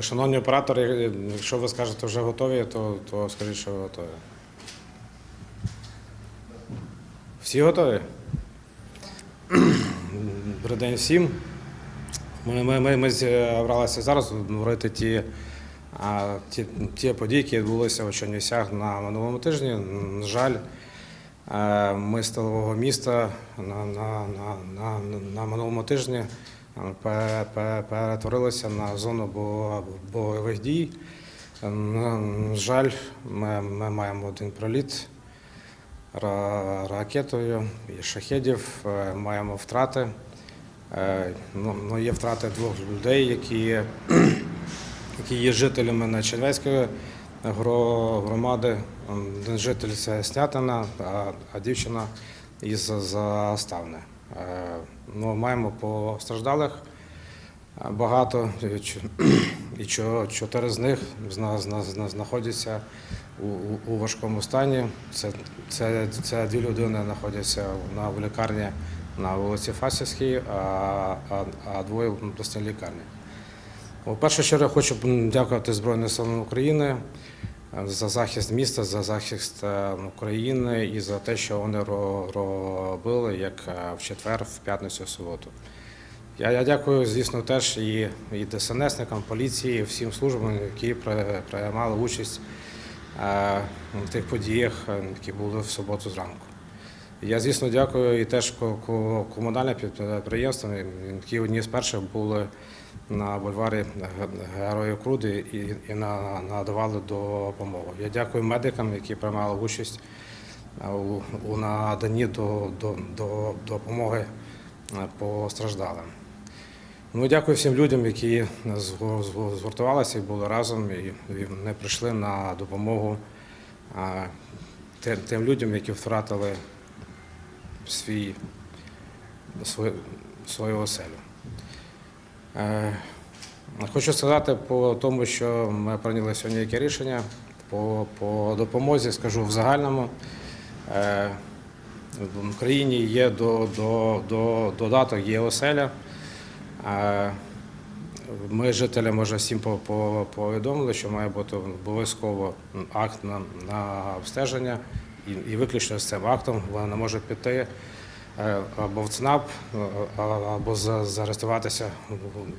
Шановні оператори, якщо ви скажете вже готові, то, то скажіть, що ви готові. Всі готові? Добрий день всім. Ми, ми, ми, ми зібралися зараз говорити ті, а, ті, ті події, які відбулися у Чернівцях на минулому тижні. На жаль, е, ми з тилового міста на, на, на, на, на минулому тижні е, пе- пе- перетворилися на зону бойових дій. Е, На жаль, ми, ми маємо один проліт ракетою і шахедів, е, маємо втрати. Ну, ну, є втрати двох людей, які, які є жителями на Червецької громади. Один житель це Снятина, а дівчина із Заставни. Е, Ну, маємо постраждалих е, багато, і чотири з них зна- зна- зна- знаходяться у, важкому стані. Це, дві людини знаходяться на в лікарні на вулиці Фасівській, а, двоє в обласній лікарні. У першу чергу хочу дякувати Збройним силам України за захист міста, за захист е, України і за те, що вони робили як е, в четвер, в п'ятницю, в суботу. Я, я дякую, звісно, теж і, і ДСНСникам, поліції, і всім службам, які приймали участь е, в тих подіях, е, які були в суботу зранку. Я, звісно, дякую і теж ко- ко- комунальним підприємствам, які одні з перших були на бульварі Ге- Героїв Круди і, надавали допомогу. Я дякую медикам, які приймали участь у, наданні до, до, до допомоги е, постраждалим. Ну, дякую всім людям, які згуртувалися і були разом, і вони прийшли на допомогу е, тим людям, які втратили свій, свою, свою оселю. Е, Хочу сказати по тому, що ми прийняли сьогодні яке рішення по, по допомозі, скажу в загальному. Е, В Україні є до, до, до, додаток, є оселя. Е, Ми жителям вже всім по- по- повідомили, що має бути обов'язково акт на, на обстеження, і, виключно з цим актом вона може піти е, або в ЦНАП, е, або за- зареєструватися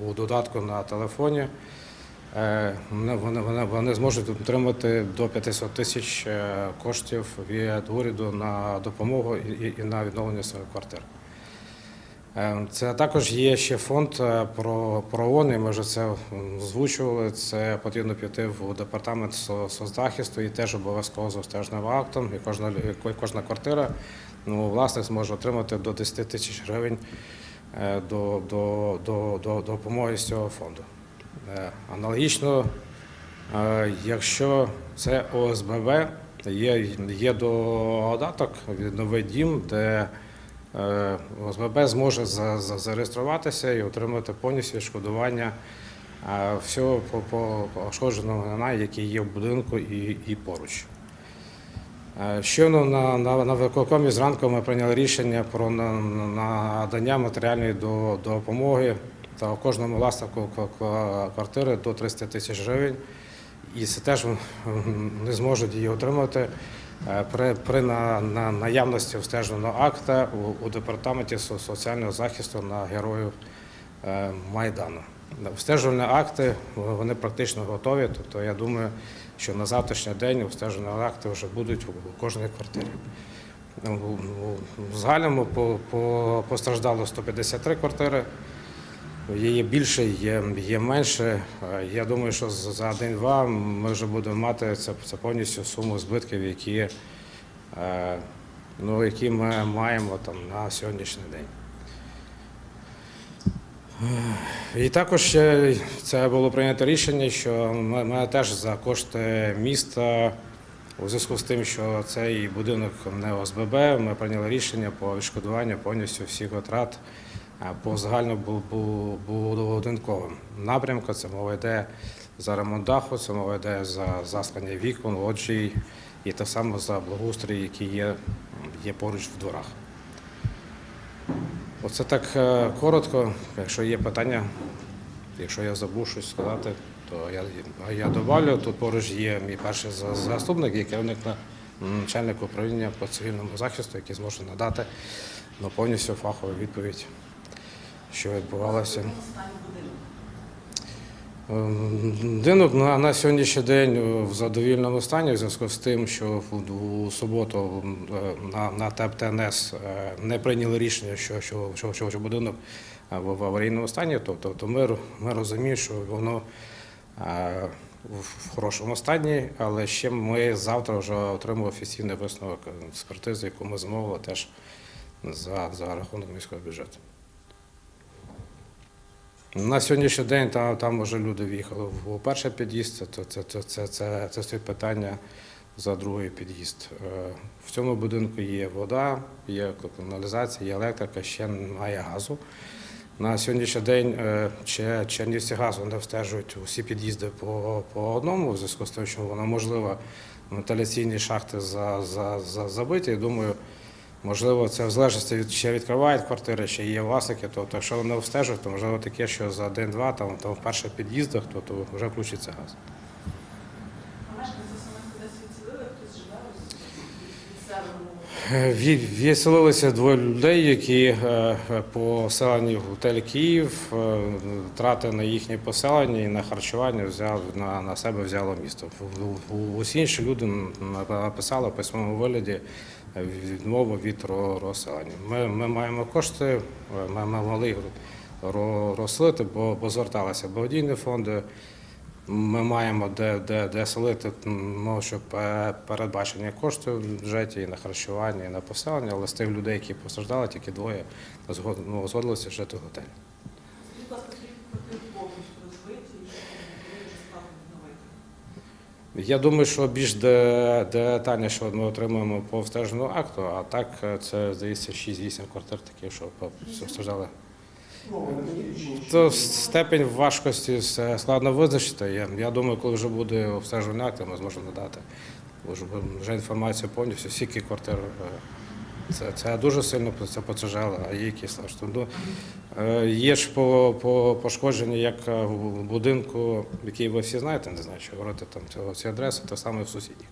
у- додатку на телефоні. Е, Вони, вони, вони, зможуть отримати до 500 тисяч коштів від уряду на допомогу і- і на відновлення своїх квартир. Е, Це також є ще фонд е, про, про ООН, і ми вже це озвучували. Це потрібно піти в департамент соцзахисту і теж обов'язково з обстежним актом. І кожна, і кожна квартира ну, власник зможе отримати до 10 тисяч гривень е, до, до, до, до допомоги з цього фонду. Е, Аналогічно, якщо це ОСББ, є, є додаток від новий дім, де ОСББ зможе за- за- зареєструватися і отримати повністю відшкодування е, всього по- по пошкодженого майна, який є в будинку і, поруч. Е, Щойно на, на, виконкомі зранку ми прийняли рішення про на- на- надання матеріальної допомоги та кожному власнику квартири до 300 тисяч гривень. І це теж не зможуть її отримати е, при, при на, на наявності обстеженого акта у, у департаменті соціального захисту на героїв е, Майдану. Обстежувальні акти вони практично готові. Тобто я думаю, що на завтрашній день обстежувальні акти вже будуть у кожній квартирі. У загальному по, по, постраждало 153 квартири. Є більше, є, є менше. Я думаю, що за день-два ми вже будемо мати це, це повністю суму збитків, які, е, ну, які ми маємо там, на сьогоднішній день. І також це було прийнято рішення, що ми, ми теж за кошти міста, у зв'язку з тим, що цей будинок не ОСББ, ми прийняли рішення по відшкодуванню повністю всіх витрат по загальнобудинковим напрямку. Це мова йде за ремонт даху, це мова йде за заслання вікон, лоджій і так само за благоустрій, який є, є поруч в дворах. Оце так е, коротко. Якщо є питання, якщо я забув щось сказати, то я, я добавлю, тут поруч є мій перший заступник і керівник на начальник управління по цивільному захисту, який зможе надати ну, повністю фахову відповідь, що відбувалося. Ем, Будинок на, на сьогоднішній день е, в задовільному стані в зв'язку з тим, що в, у суботу е, на, на ТЕП ТНС е, не прийняли рішення, що, що, що, що, що будинок в, аварійному стані. Тобто то ми, ми розуміємо, що воно в хорошому стані, але ще ми завтра вже отримали офіційний висновок експертизи, яку ми замовили теж за, за рахунок міського бюджету. На сьогоднішній день там, там вже люди в'їхали в перший під'їзд, то це, це, це, це, це стоїть питання за другий під'їзд. Е, В цьому будинку є вода, є каналізація, є електрика, ще немає газу. На сьогоднішній день е, Че- Чернівці газу не встежують усі під'їзди по, по одному, в зв'язку з тим, що воно можливо вентиляційні шахти за, за, за, забиті. Думаю, Можливо, це в залежності від ще відкривають квартири, ще є власники. Тобто, якщо вони обстежують, то можливо таке, що за день-два там, там в перших під'їздах, то, то вже включиться газ. А мешканці самих кудись відселили, хтось живе Відселилися двоє людей, які е, поселені в готелі Київ, е, трати на їхнє поселення і на харчування взяв на, на себе взяло місто. Усі інші люди написали в письмовому вигляді відмову від розселення. Ми, ми маємо кошти, е, ми, ми могли розселити, бо, бо зверталися благодійні фонди. Ми маємо де, де, де селити, ну, щоб е, передбачені кошти в бюджеті і на харчування, і на поселення, але з тих людей, які постраждали, тільки двоє ну, згодилися жити в готелі. Скажіть, будь ласка, скільки квартир повністю розбиті і що вони вже стали відновити? Я думаю, що більш де- детальніше ми отримуємо по обстеженому акту, а так е, це, здається, 6-8 квартир таких, що постраждали. То степень важкості складно визначити. Я, думаю, коли вже буде обстежувальний акт, ми зможемо надати вже, вже інформацію повністю, скільки квартир. е, Це, це дуже сильно це поцежало, а є якісь ну, Є ж по, по пошкодженні, як е, в будинку, який ви всі знаєте, не знаю, що говорити там цього ці адреси, та саме в сусідніх.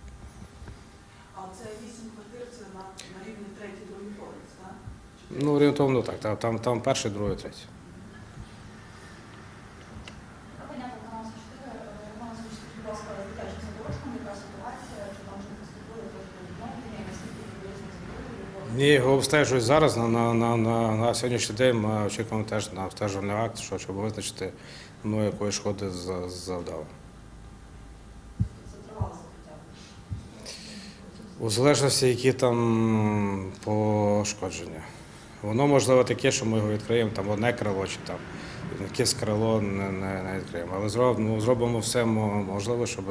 А це вісім квартир, це на, на рівні третій, другий поверх, так? Ну, орієнтовно так. Там, там перший, другий, третій. Понятно, канал 4, Роман Сергійович, будь ласка, дитячим садочком, яка ситуація, чи там вже поступили трошки відновлення, і наскільки приблизно збили Ні, його обстежують зараз. На, на, на, на, на сьогоднішній день ми очікуємо теж на обстежувальний акт, що, щоб визначити, ну, якої шкоди за- завдали. У залежності, які там пошкодження. Воно можливо таке, що ми його відкриємо там одне крило чи там якесь крило не, не, не відкриємо. Але зробимо, ну, зробимо все можливе, щоб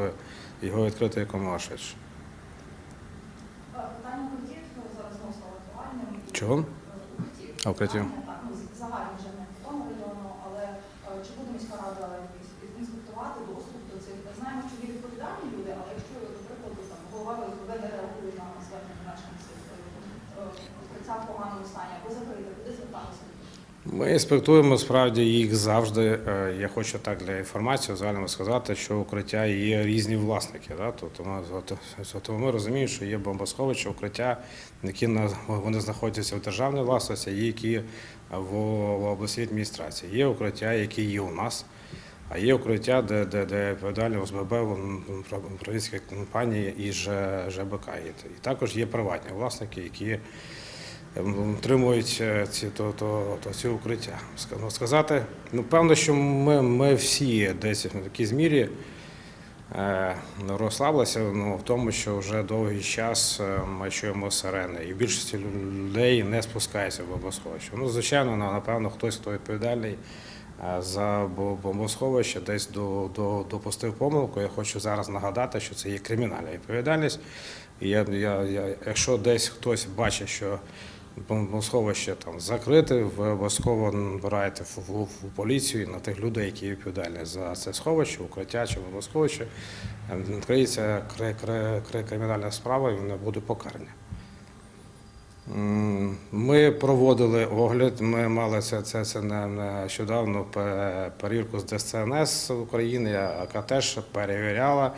його відкрити якомога швидше. Е, Питання укриттів ну, зараз знову стало актуальним. Чого? А, в Креті? Так, загальні вже не по тому району, але е, чи буде міська рада інспектувати доступ до цих? Знаємо, що є відповідальні люди, але якщо, до прикладу, там голова не реагує на звернення мешканців, в поганому стані або звертатися? Ми інспектуємо справді їх завжди. Е, Я хочу так для інформації загально сказати, що укриття є різні власники. Да? Тобто ми, тобто ми розуміємо, що є бомбосховища, укриття, які на, вони знаходяться в державній власності, які в, обласній адміністрації. Є укриття, які є у нас. А є укриття, де, де, де відповідальні ОСББ, вон, управлінські компанії і ЖБК. І також є приватні власники, які ем, утримують е, ці, то, то, то, ці укриття. Ну, Сказати, ну, певно, що ми, ми всі десь в якійсь мірі е, розслаблися ну, в тому, що вже довгий час е, ми чуємо сирени, і більшість людей не спускається в бомбосховище. Ну, звичайно, напевно, хтось, хто відповідальний е, за бомбосховище, десь до, до, допустив помилку. Я хочу зараз нагадати, що це є кримінальна відповідальність. І я, я, я, якщо десь хтось бачить, що бомбосховище там закрите, ви обов'язково набираєте в, поліцію на тих людей, які відповідальні за це сховище, укриття чи бомбосховище. Е, Відкриється кри- кри- кри- кримінальна справа і вони будуть покарані. М, Ми проводили огляд. Ми мали це, це, це нещодавно перевірку з ДСНС України, яка теж перевіряла.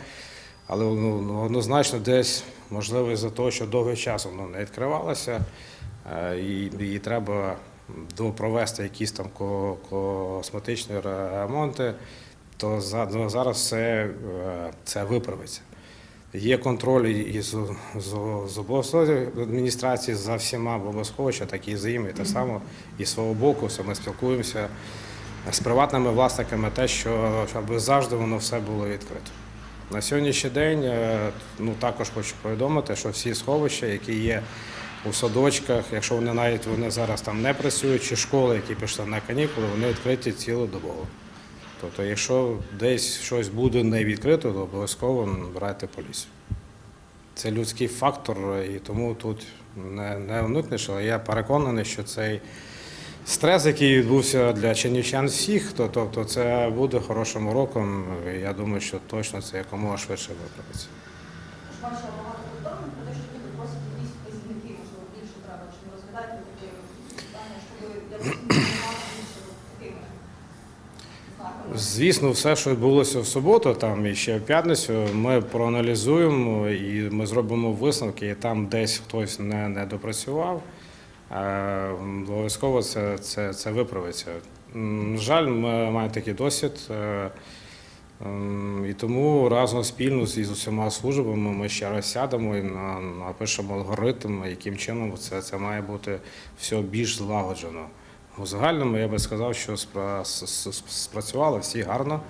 Але ну, ну, однозначно десь можливо за того, що довгий час воно не відкривалося, і, і треба допровести якісь там косметичні ремонти, то за- ну, зараз все е, це виправиться. Є контроль і з, з, з обласної адміністрації за всіма Бобосховича, так і з їм, і так само і з свого боку. все Ми спілкуємося з приватними власниками, те, що щоб завжди воно все було відкрито. На сьогоднішній день е, ну, також хочу повідомити, що всі сховища, які є у садочках, якщо вони навіть вони зараз там не працюють, чи школи, які пішли на канікули, вони відкриті цілодобово. Тобто, якщо десь щось буде не відкрито, то обов'язково набирайте поліцію. Це людський фактор, і тому тут не, не уникнеш, але я переконаний, що цей стрес, який відбувся для чернівчан всіх, то, тобто це буде хорошим уроком. І Я думаю, що точно це якомога швидше виправиться. Тож бачила багато повідомлень про те, що люди просять якісь вказівники, можливо, більше треба, чи не розглядаєте таке питання, щоб я розумію, більше такими знаками. Звісно, все, що відбулося в суботу, там і ще в п'ятницю, ми проаналізуємо і ми зробимо висновки, і там десь хтось не, не допрацював. е, Обов'язково це, це, це виправиться. М, Жаль, ми маємо такий досвід. е, І тому разом спільно з усіма службами ми ще раз сядемо і на- напишемо алгоритм, яким чином це, це має бути все більш злагоджено. У загальному я би сказав, що спра- с- с- спрацювало всі гарно.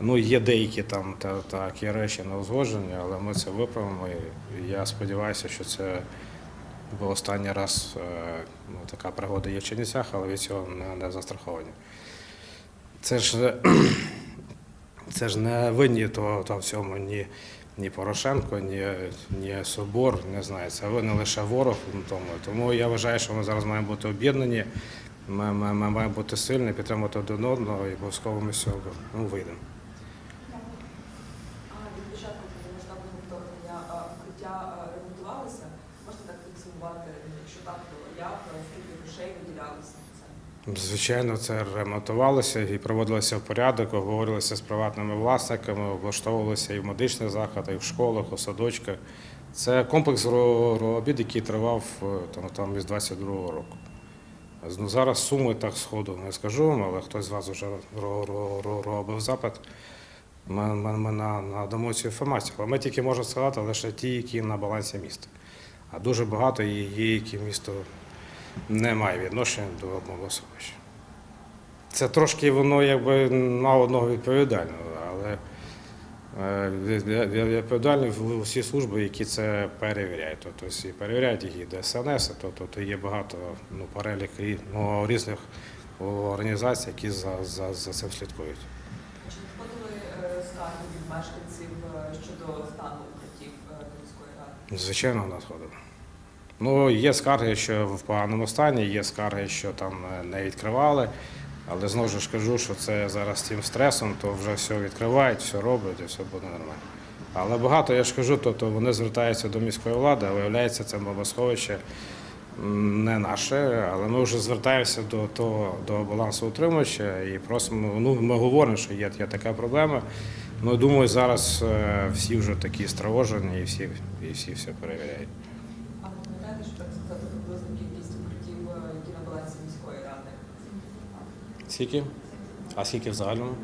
Ну, є деякі там та, такі речі не узгоджені, але ми це виправимо. І я сподіваюся, що це був останній раз е, ну, така пригода є в Чернівцях, але від цього не, не застраховані. Це ж, це ж не винні то, то в цьому ні, ні Порошенко, ні, ні Собор, не знаю, це винен лише ворог тому. Тому я вважаю, що ми зараз маємо бути об'єднані, ми, ми, ми маємо бути сильні, підтримувати один одного і обов'язково ми з цього ну, вийдемо. Від початку повномасштабного вторгнення укриття ремонтувалися? Можете так підсумувати, якщо так, то як, скільки грошей це? Звичайно, це ремонтувалося і проводилося в порядок, обговорювалося з приватними власниками, облаштовувалося і в медичних закладах, і в школах, у садочках. Це комплекс робіт, який тривав е, там, там із 22-го року. Ну, зараз суми так сходу не скажу вам, але хтось з вас вже ро- ро- ро- робив запит. Ми, ми, ми надамо цю інформацію. Але ми тільки можемо сказати лише ті, які на балансі міста. А дуже багато є, які місто не має відношення до одного Богословища. Це трошки воно якби на одного відповідально, але е, від- від- відповідальні в- усі служби, які це перевіряють. Тобто і перевіряють їх і ДСНС, тобто то є багато ну, перелік ну, різних організацій, які за, за, за цим слідкують. Чи надходили е, скарги від мешканців е, щодо стану укриттів е, міської ради? Звичайно, надходимо. Ну, є скарги, що в поганому стані, є скарги, що там е, не відкривали. Але знову ж кажу, що це зараз тим стресом, то вже все відкривають, все роблять і все буде нормально. Але багато, я ж кажу, тобто вони звертаються до міської влади, а виявляється, це бомбосховище не наше, але ми вже звертаємося до того до балансоутримувача і просимо. Ну, ми говоримо, що є, є така проблема. Ну, думаю, зараз е, всі вже такі стривожені і всі, і всі все перевіряють. А ви пам'ятаєте, що так сказати приблизно кількість укриттів, е, які на балансі міської ради? Скільки? А скільки в загальному?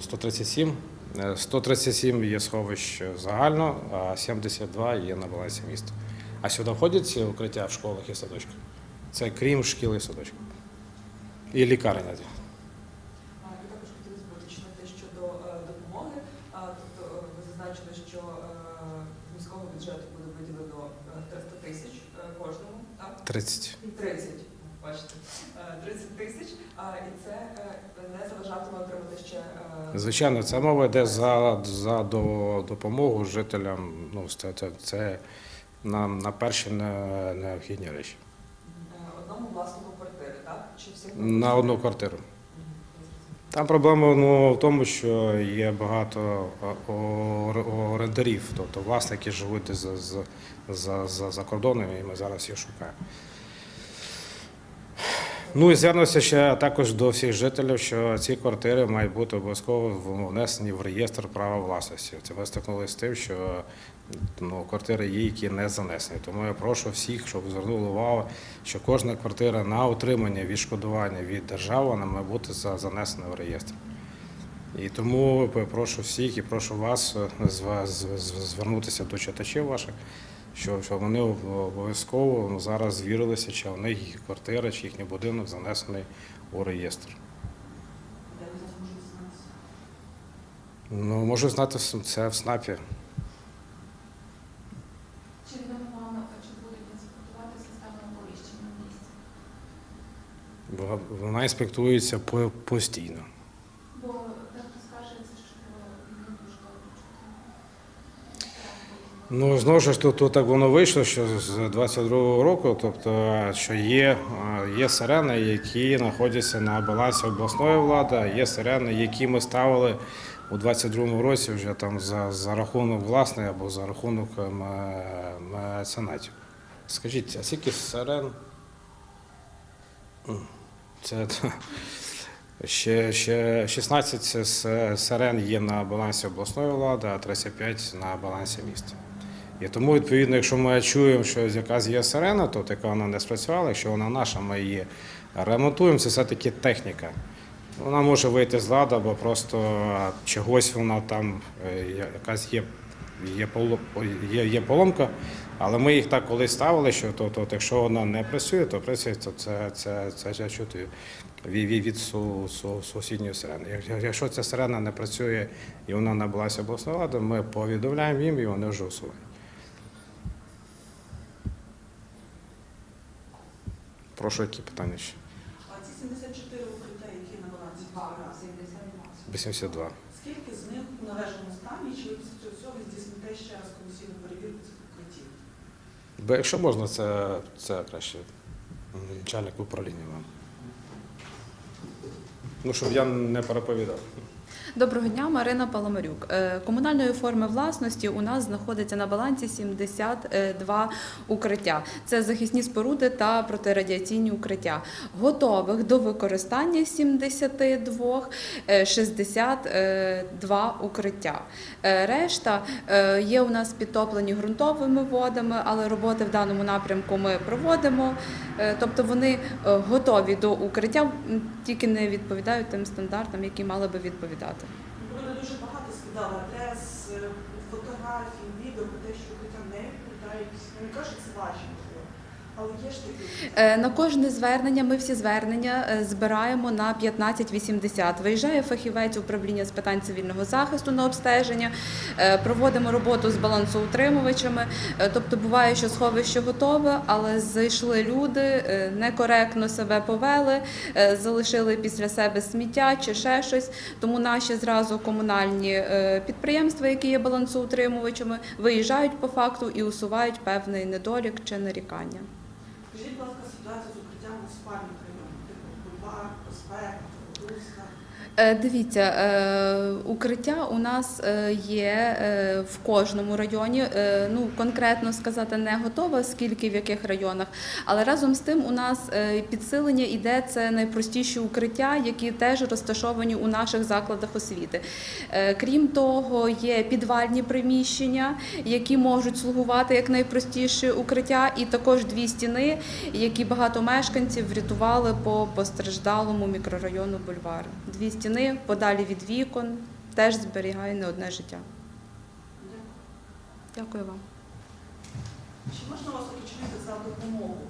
137. Е, 137 є сховищ загально, а 72 є на балансі міста. А сюди входять ці укриття в школах і садочках? Це крім шкіл і садочків. І лікарня. А, І також хотілося б уточнити щодо е, допомоги. Тобто е, ви зазначили, що е, міського бюджету буде виділено е, 300 тисяч е, кожному, так? 30. 30, бачите, Е, 30 тисяч, а, і це е, не заважатиме отримати ще е, Звичайно, це мова йде за, за до, допомогу жителям. Ну, це, це, це на, на перші необхідні речі. е, одному власнику квартири, так? Чи всім На одну квартиру. Там проблема ну, в тому, що є багато орендарів, тобто власники живуть за, за, за, за кордоном, і ми зараз їх шукаємо. Ну і звернувся ще також до всіх жителів, що ці квартири мають бути обов'язково внесені в реєстр права власності. Це ми стикнулися з тим, що ну, квартири є, які не занесені. Тому я прошу всіх, щоб звернули увагу, що кожна квартира на отримання відшкодування від держави вона має бути занесена в реєстр. І тому прошу всіх і прошу вас звернутися до читачів ваших, що, що вони обов'язково ну, зараз звірилися, чи в них їх квартира, чи їхній будинок занесений у реєстр. Ну, можу знати це в СНАПі. Чи відомо вам, чи будуть інспектувати систему оповіщення в місті? бо Вона інспектується постійно. Бо дехто скаржиться, що він не дуже добре чути. Ну, знову ж тут, тут так воно вийшло, що з 22-го року, тобто, що є, є сирени, які знаходяться на балансі обласної влади, є сирени, які ми ставили у 22-му році вже там за, за рахунок власний або за рахунок е, ме- меценатів. Скажіть, а скільки сирен? Це ще, ще 16 сирен є на балансі обласної влади, а 35 на балансі міста. І тому, відповідно, якщо ми чуємо, що якась є сирена, то така вона не спрацювала, якщо вона наша, ми її ремонтуємо, це все-таки техніка. Вона може вийти з ладу, або просто чогось вона там е, якась є, є, є, поломка, але ми їх так колись ставили, що то, то, якщо вона не працює, то працює, то це, це, це, це чути від, від, від су, су, сусідньої сирени. Якщо ця сирена не працює і вона не балансі обласної влади, ми повідомляємо їм і вони вже усувають. Прошу, які питання ще? А ці 74 укриття, які на балансі Два, міської 72. 82. скільки з них у належному стані, чи ви після цього здійсните ще раз комісійну перевірку цих укриттів? Бо якщо можна, це, це краще начальник управління вам. Ну, щоб я не переповідав. Доброго дня, Марина Паламарюк. Е, Комунальної форми власності у нас знаходиться на балансі 72 укриття. Це захисні споруди та протирадіаційні укриття. Готових до використання 72, е, 62 укриття. Е, Решта е, є у нас підтоплені ґрунтовими водами, але роботи в даному напрямку ми проводимо. Е, Тобто вони е, готові до укриття, тільки не відповідають тим стандартам, які мали би відповідати. Скидали адрес, е, фотографій, відео про те, що дитя не відповідають. Не кажу, це ваші, можливо, але є ж такі. Е, На кожне звернення ми всі звернення е, збираємо на 1580. Виїжджає фахівець управління з питань цивільного захисту на обстеження, е, проводимо роботу з балансоутримувачами. Е, Тобто буває, що сховище готове, але зайшли люди, е, некоректно себе повели, е, залишили після себе сміття чи ще щось. Тому наші зразу комунальні е, підприємства, які є балансоутримувачами, виїжджають по факту і усувають певний недолік чи нарікання. Ситуацію з укриттями в спальних районах, типу бульвар, проспект, Дивіться, е, укриття у нас е, є е, в кожному районі. Е, Ну конкретно сказати не готова, скільки в яких районах, але разом з тим у нас е, підсилення іде це найпростіші укриття, які теж розташовані у наших закладах освіти. Е, Крім того, є підвальні приміщення, які можуть слугувати як найпростіші укриття, і також дві стіни, які багато мешканців врятували по постраждалому мікрорайону бульвар. Дві стіни подалі від вікон теж зберігає не одне життя. Дякую вам. Чи можна вас уточнити за допомогу?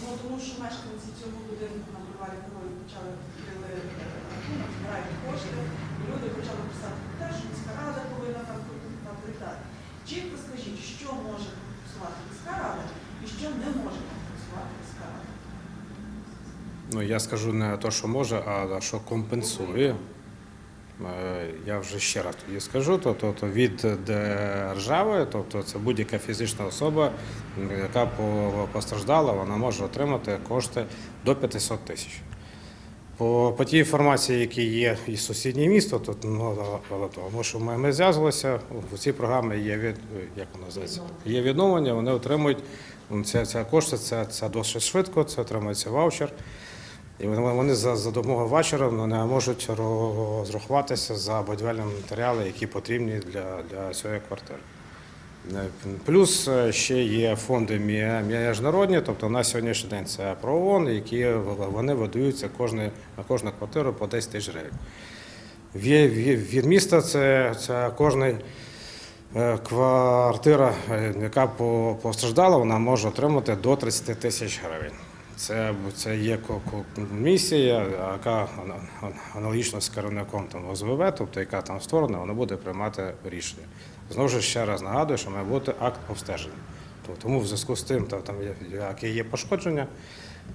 Ну, тому що мешканці цього будинку на бульварі Героїв почали відкрили е, рахунок, збирають кошти, люди почали писати про те, що міська рада повинна там далі. Чітко скажіть, що може компенсувати міська рада і що не може рада? Ну, я скажу не те, що може, а що компенсує. Е, Я вже ще раз тоді скажу, то, то, від держави, тобто це будь-яка фізична особа, яка постраждала, вона може отримати кошти до 500 тисяч. По, по тій інформації, які є із сусіднє місто, то ну, тому що ми, ми зв'язувалися, у цій програмі є від як вона називається? Є відновлення, вони отримують це, це кошти, це, це досить швидко, це отримується ваучер. І вони, за, допомогою ваучера вони можуть розрахуватися за будівельні матеріали, які потрібні для, для цієї квартири. Е, Плюс е, ще є фонди мі- міжнародні, тобто на сьогоднішній день це ПРООН, які вони видаються кожної, на кожну квартиру по 10 тисяч гривень. Від, міста це, це кожна е, квартира, яка постраждала, вона може отримати до 30 тисяч гривень. Це, це є ко- ко- комісія, яка ана- аналогічно з керівником там ОСВВ, тобто яка там створена, вона буде приймати рішення. Знову ж ще раз нагадую, що має бути акт обстеження. Тому в зв'язку з тим, та- там яке є пошкодження,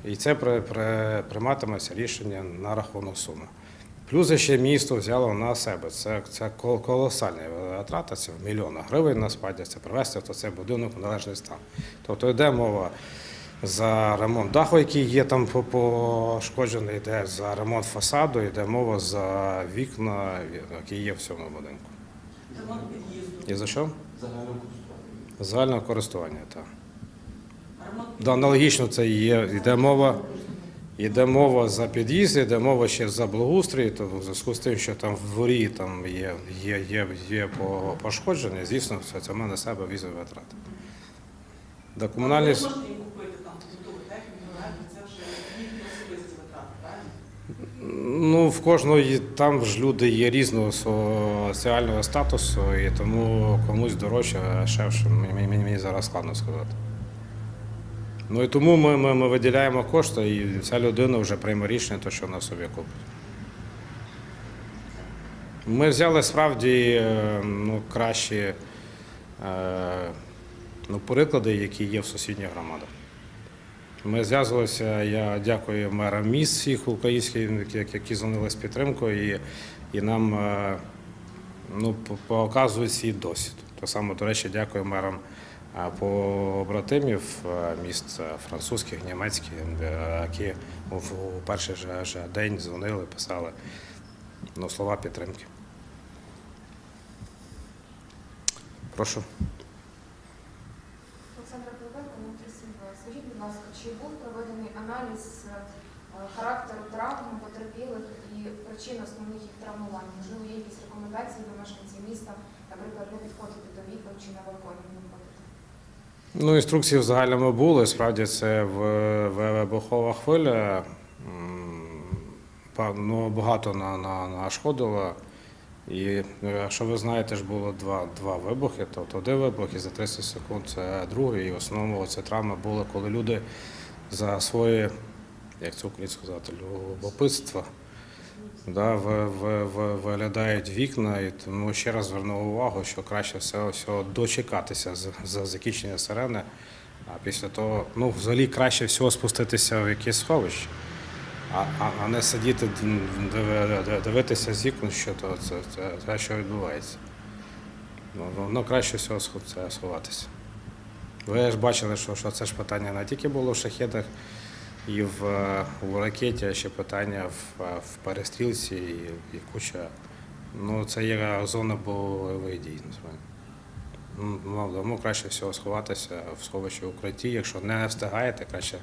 і це при, при, прийматиметься рішення на рахунок суми. Плюс ще місто взяло на себе. Це, це кол- колосальна витрата, це в мільйонах гривень насправді це привести то цей будинок в належний стан. Тобто йде мова за ремонт даху, який є там пошкоджений, йде за ремонт фасаду, йде мова за вікна, які є в цьому будинку. Ремонт під'їзду. І за що? Загального користування. Загального користування, так. Да, аналогічно це є. Йде мова, йде мова за під'їзд, йде мова ще за благоустрій, то в зв'язку з тим, що там в дворі там є, є, є, є пошкодження, звісно, це, це ми на себе візові витрати. Да, комунальні... Ви с- можете їм купити там побутову техніку, мебелі, це вже їхні особисті витрати, правильно? Ну, в кожного є- там ж люди є різного соціального статусу, і тому комусь дорожче, а. Мені, мені, мені зараз складно сказати. Ну і тому ми, ми, ми виділяємо кошти, і ця людина вже прийме рішення, то що вона собі купить. Ми взяли справді е, ну, кращі е, ну, приклади, які є в сусідніх громадах. Ми зв'язувалися. Я дякую мерам міст всіх українських, які- дзвонили з підтримкою, і, і нам е, ну, показують свій досвід. Так само, до речі, дякую мерам е, побратимів е, міст французьких, німецьких, які у перший же день дзвонили, писали ну, слова підтримки. Прошу. Ласка, чи був проведений аналіз е, характеру травм потерпілих і причин основних їх травмувань? Можливо, є якісь рекомендації до мешканців міста, наприклад, не підходити до вікон чи на балконі виходити? Ну, інструкції в загальному були. Справді це вибухова хвиля. багато на, на, нашкодило. І якщо ви знаєте, ж було два, два вибухи, тобто один вибух і за 30 секунд це другий. І в основному це травми були, коли люди за своє, як це українською сказати, любопитство. Да, ви, ви, ви, виглядають вікна, і тому ще раз звернув увагу, що краще все, всього дочекатися з- за закінчення сирени, а після того, ну, взагалі краще всього спуститися в якесь сховище, а, а, не сидіти, дивитися з вікон, що то це, це, це що відбувається. Ну, ну, ну, краще всього це сховатися. Ви ж бачили, що, що це ж питання не тільки було в шахедах, і в, е, в ракеті, а ще питання в, е, в перестрілці і, і куча. Ну, це є зона бойових дій. насправді. Ну, краще всього сховатися в сховищі укритті. Якщо не встигаєте, краще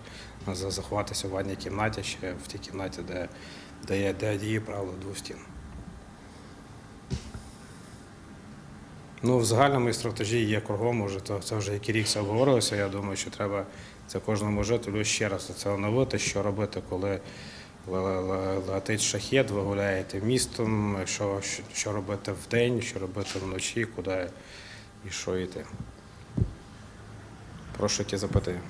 заховатися в ванній кімнаті, ще в тій кімнаті, де, де, є, де діє правило двох стін. Ну, в загальному стратегії є кругом, може, то це вже який рік це обговорилося. Я думаю, що треба це кожному жителю ще раз це оновити, що робити, коли летить шахет, ви гуляєте містом, що, що, робити вдень, що робити вночі, куди і що йти. Прошу ті запитання.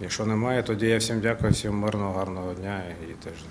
Якщо немає, тоді я всім дякую, всім мирного, гарного дня і тижня.